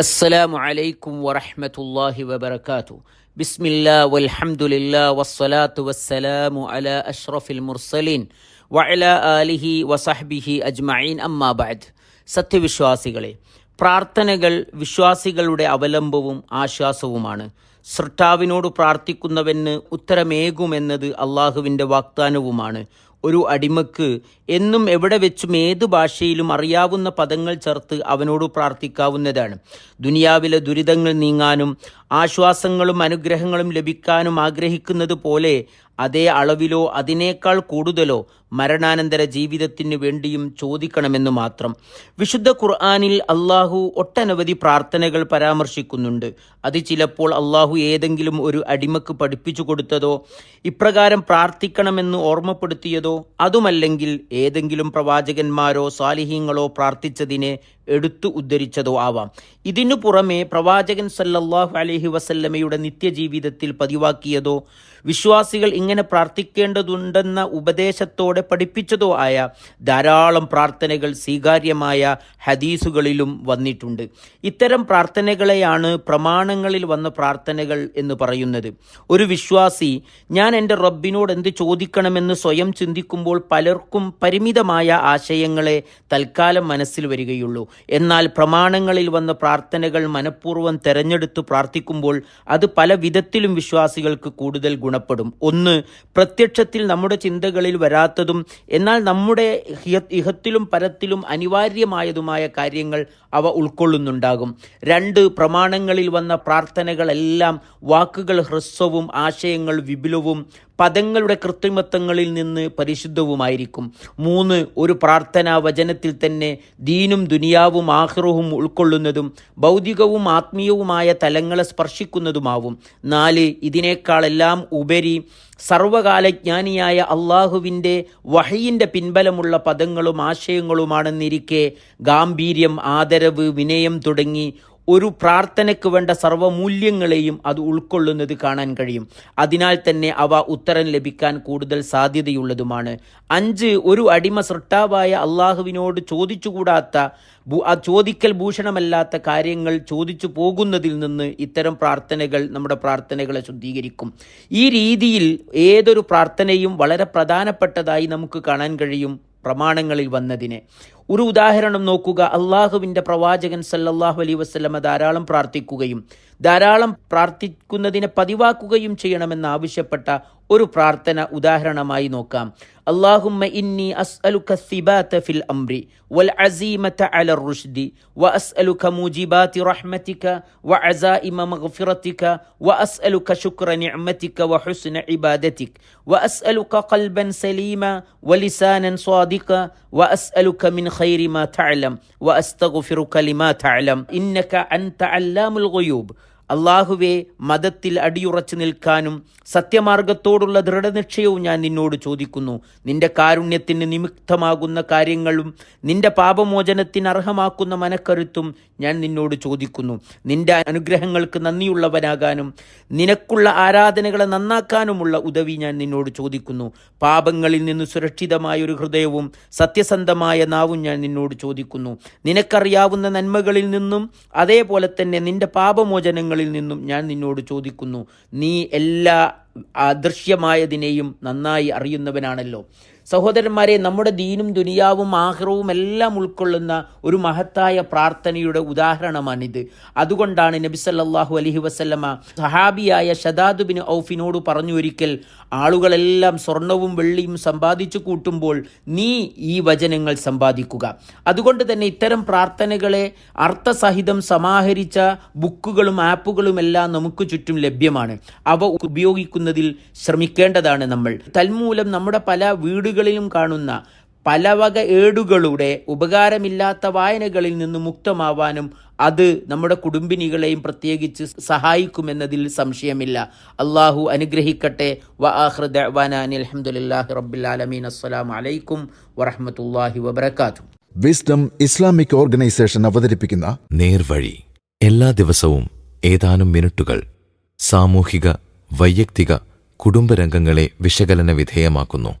السلام عليكم ورحمة الله وبركاته بسم الله والحمد لله والصلاة والسلام على أشرف المرسلين وعلى آله وصحبه أجمعين أما بعد സത്യവിശ്വാസികളെ പ്രാർത്ഥനകൾ വിശ്വാസികളുടെ അവലംബവും ആശ്വാസവുമാണ് സൃഷ്ടാവിനോട് പ്രാർത്ഥിക്കുന്നവന് ഉത്തരമേകുമെന്നത് അള്ളാഹുവിന്റെ വാഗ്ദാനവുമാണ്. ഒരു അടിമക്ക് എന്നും എവിടെ വെച്ചും ഏത് ഭാഷയിലും അറിയാവുന്ന പദങ്ങൾ ചേർത്ത് അവനോട് പ്രാർത്ഥിക്കാവുന്നതാണ്. ദുനിയാവിലെ ദുരിതങ്ങൾ നീങ്ങാനും ആശ്വാസങ്ങളും അനുഗ്രഹങ്ങളും ലഭിക്കാനും ആഗ്രഹിക്കുന്നത് പോലെ അതേ അളവിലോ അതിനേക്കാൾ കൂടുതലോ മരണാനന്തര ജീവിതത്തിന് വേണ്ടിയും ചോദിക്കണമെന്ന് മാത്രം. വിശുദ്ധ ഖുർആാനിൽ അള്ളാഹു ഒട്ടനവധി പ്രാർത്ഥനകൾ പരാമർശിക്കുന്നുണ്ട്. അത് ചിലപ്പോൾ അള്ളാഹു ഏതെങ്കിലും ഒരു അടിമക്ക് പഠിപ്പിച്ചു കൊടുത്തതോ ഇപ്രകാരം പ്രാർത്ഥിക്കണമെന്ന് ഓർമ്മപ്പെടുത്തിയതോ അതുമല്ലെങ്കിൽ ഏതെങ്കിലും പ്രവാചകന്മാരോ സാലിഹീങ്ങളോ പ്രാർത്ഥിച്ചതിനെ എടുത്തു ഉദ്ധരിച്ചതോ ആവാം. ഇതിനു പുറമെ പ്രവാചകൻ സല്ലല്ലാഹു അലഹി വസല്ലമയുടെ നിത്യജീവിതത്തിൽ പതിവാക്കിയതോ വിശ്വാസികൾ ഇങ്ങനെ പ്രാർത്ഥിക്കേണ്ടതുണ്ടെന്ന ഉപദേശത്തോടെ പഠിപ്പിച്ചതോ ആയ ധാരാളം പ്രാർത്ഥനകൾ സ്വീകാര്യമായ ഹദീസുകളിലും വന്നിട്ടുണ്ട്. ഇത്തരം പ്രാർത്ഥനകളെയാണ് പ്രമാണങ്ങളിൽ വന്ന പ്രാർത്ഥനകൾ എന്ന് പറയുന്നത്. ഒരു വിശ്വാസി ഞാൻ എന്റെ റബ്ബിനോട് എന്ത് ചോദിക്കണമെന്ന് സ്വയം ചിന്തിക്കുമ്പോൾ പലർക്കും പരിമിതമായ ആശയങ്ങളെ തൽക്കാലം മനസ്സിൽ വരികയുള്ളൂ. എന്നാൽ പ്രമാണങ്ങളിൽ വന്ന പ്രാർത്ഥനകൾ മനഃപൂർവം തെരഞ്ഞെടുത്ത് പ്രാർത്ഥിക്കുമ്പോൾ അത് പല വിധത്തിലും വിശ്വാസികൾക്ക് കൂടുതൽ ഗുണപ്പെടും. ഒന്ന് പ്രത്യക്ഷത്തിൽ നമ്മുടെ ചിന്തകളിൽ വരാത്തതും എന്നാൽ നമ്മുടെ ഇഹത്തിലും പരത്തിലും അനിവാര്യമായതുമായ കാര്യങ്ങൾ അവ ഉൾക്കൊള്ളുന്നുണ്ടാകും. രണ്ട് പ്രമാണങ്ങളിൽ വന്ന പ്രാർത്ഥനകളെല്ലാം വാക്കുകൾ ഹ്രസ്വവും ആശയങ്ങൾ വിപുലവും പദങ്ങളുടെ കൃത്രിമത്വങ്ങളിൽ നിന്ന് പരിശുദ്ധവുമായിരിക്കും. മൂന്ന് ഒരു പ്രാർത്ഥനാ വചനത്തിൽ തന്നെ ദീനും ദുനിയാവും ആഹ്റവും ഉൾക്കൊള്ളുന്നതും ഭൗതികവും ആത്മീയവുമായ തലങ്ങളെ സ്പർശിക്കുന്നതുമാവും. നാല് ഇതിനേക്കാളെല്ലാം ഉപരി സർവകാലജ്ഞാനിയായ അള്ളാഹുവിന്റെ വഹയിന്റെ പിൻബലമുള്ള പദങ്ങളും ആശയങ്ങളുമാണെന്നിരിക്കെ ഗാംഭീര്യം ആദരവ് വിനയം തുടങ്ങി ഒരു പ്രാർത്ഥനയ്ക്ക് വേണ്ട സർവമൂല്യങ്ങളെയും അത് ഉൾക്കൊള്ളുന്നത് കാണാൻ കഴിയും. അതിനാൽ തന്നെ അവ ഉത്തരം ലഭിക്കാൻ കൂടുതൽ സാധ്യതയുള്ളതുമാണ്. അഞ്ച് ഒരു അടിമ സൃഷ്ടാവായ അള്ളാഹുവിനോട് ചോദിച്ചുകൂടാത്ത ചോദിക്കൽ ഭൂഷണമല്ലാത്ത കാര്യങ്ങൾ ചോദിച്ചു പോകുന്നതിൽ നിന്ന് ഇത്തരം പ്രാർത്ഥനകൾ നമ്മുടെ പ്രാർത്ഥനകളെ ശുദ്ധീകരിക്കും. ഈ രീതിയിൽ ഏതൊരു പ്രാർത്ഥനയും വളരെ പ്രധാനപ്പെട്ടതായി നമുക്ക് കാണാൻ കഴിയും. പ്രമാണങ്ങളിൽ വന്നതിനെ. ഒരു ഉദാഹരണം നോക്കുക. അള്ളാഹുവിന്റെ പ്രവാചകൻ സല്ലല്ലാഹു അലൈ വസ്ലമ ധാരാളം പ്രാർത്ഥിക്കുകയും ധാരാളം പ്രാർത്ഥിക്കുന്നതിനെ പതിവാക്കുകയും ചെയ്യണമെന്ന് ആവശ്യപ്പെട്ട ഒരു പ്രാർത്ഥന ഉദാഹരണമായി നോക്കാം. اللهم إني أسألك الثبات في الأمر والعزيمة على الرشد وأسألك موجبات رحمتك وعزائم مغفرتك وأسألك شكر نعمتك وحسن عبادتك وأسألك قلبا سليما ولسانا صادقا وأسألك من خير ما تعلم وأستغفرك لما تعلم. إنك أنت علام الغيوب. അള്ളാഹുവെ മതത്തിൽ അടിയുറച്ചു നിൽക്കാനും സത്യമാർഗത്തോടുള്ള ദൃഢനിക്ഷയവും ഞാൻ നിന്നോട് ചോദിക്കുന്നു. നിന്റെ കാരുണ്യത്തിന് നിമിത്തമാകുന്ന കാര്യങ്ങളും നിന്റെ പാപമോചനത്തിന് അർഹമാക്കുന്ന മനക്കരുത്തും ഞാൻ നിന്നോട് ചോദിക്കുന്നു. നിന്റെ അനുഗ്രഹങ്ങൾക്ക് നന്ദിയുള്ളവനാകാനും നിനക്കുള്ള ആരാധനകളെ നന്നാക്കാനുമുള്ള ഉദവി ഞാൻ നിന്നോട് ചോദിക്കുന്നു. പാപങ്ങളിൽ നിന്ന് സുരക്ഷിതമായ ഒരു ഹൃദയവും സത്യസന്ധമായ നാവും ഞാൻ നിന്നോട് ചോദിക്കുന്നു. നിനക്കറിയാവുന്ന നന്മകളിൽ നിന്നും അതേപോലെ തന്നെ നിന്റെ പാപമോചനങ്ങളിൽ നിന്നും ഞാൻ നിന്നോട് ചോദിക്കുന്നു. നീ എല്ലാ അദൃശ്യമായതിനെയും നന്നായി അറിയുന്നവനാണല്ലോ. സഹോദരന്മാരെ നമ്മുടെ ദീനും ദുനിയാവും ആഹ്റവും എല്ലാം ഉൾക്കൊള്ളുന്ന ഒരു മഹത്തായ പ്രാർത്ഥനയുടെ ഉദാഹരണമാണിത്. അതുകൊണ്ടാണ് നബി സല്ലല്ലാഹു അലൈഹി വസല്ലമ സഹാബിയായ ഷദാദുബിന് ഔഫിനോട് പറഞ്ഞു ഒരിക്കൽ ആളുകളെല്ലാം സ്വർണവും വെള്ളിയും സമ്പാദിച്ചു കൂട്ടുമ്പോൾ നീ ഈ വചനങ്ങൾ സമ്പാദിക്കുക. അതുകൊണ്ട് തന്നെ ഇത്തരം പ്രാർത്ഥനകളെ അർത്ഥസഹിതം സമാഹരിച്ച ബുക്കുകളും ആപ്പുകളും എല്ലാം നമുക്ക് ചുറ്റും ലഭ്യമാണ്. അവ ഉപയോഗിക്കുന്നതിൽ ശ്രമിക്കേണ്ടതാണ് നമ്മൾ. തൽമൂലം നമ്മുടെ പല വീടുകളിലും കാണുന്ന പലവക ഏടുകളുടെ ഉപകാരമില്ലാത്ത വായനകളിൽ നിന്ന് മുക്തമാവാനും അത് നമ്മുടെ കുടുംബിനികളെയും പ്രത്യേകിച്ച് സഹായിക്കുമെന്നതിൽ സംശയമില്ല. അള്ളാഹു അനുഗ്രഹിക്കട്ടെ. വ ആഖിറു ദഅ്വാനാ അനിൽ റബ്ബിൽ ആലമീൻ. അസ്സലാമു അലൈക്കും വിസ്ഡം ഇസ്ലാമിക് ഓർഗനൈസേഷൻ അവതരിപ്പിക്കുന്ന നേർവഴി. എല്ലാ ദിവസവും ഏതാനും മിനിറ്റുകൾ സാമൂഹിക വൈയക്തിക കുടുംബരംഗങ്ങളെ വിശകലന വിധേയമാക്കുന്നു.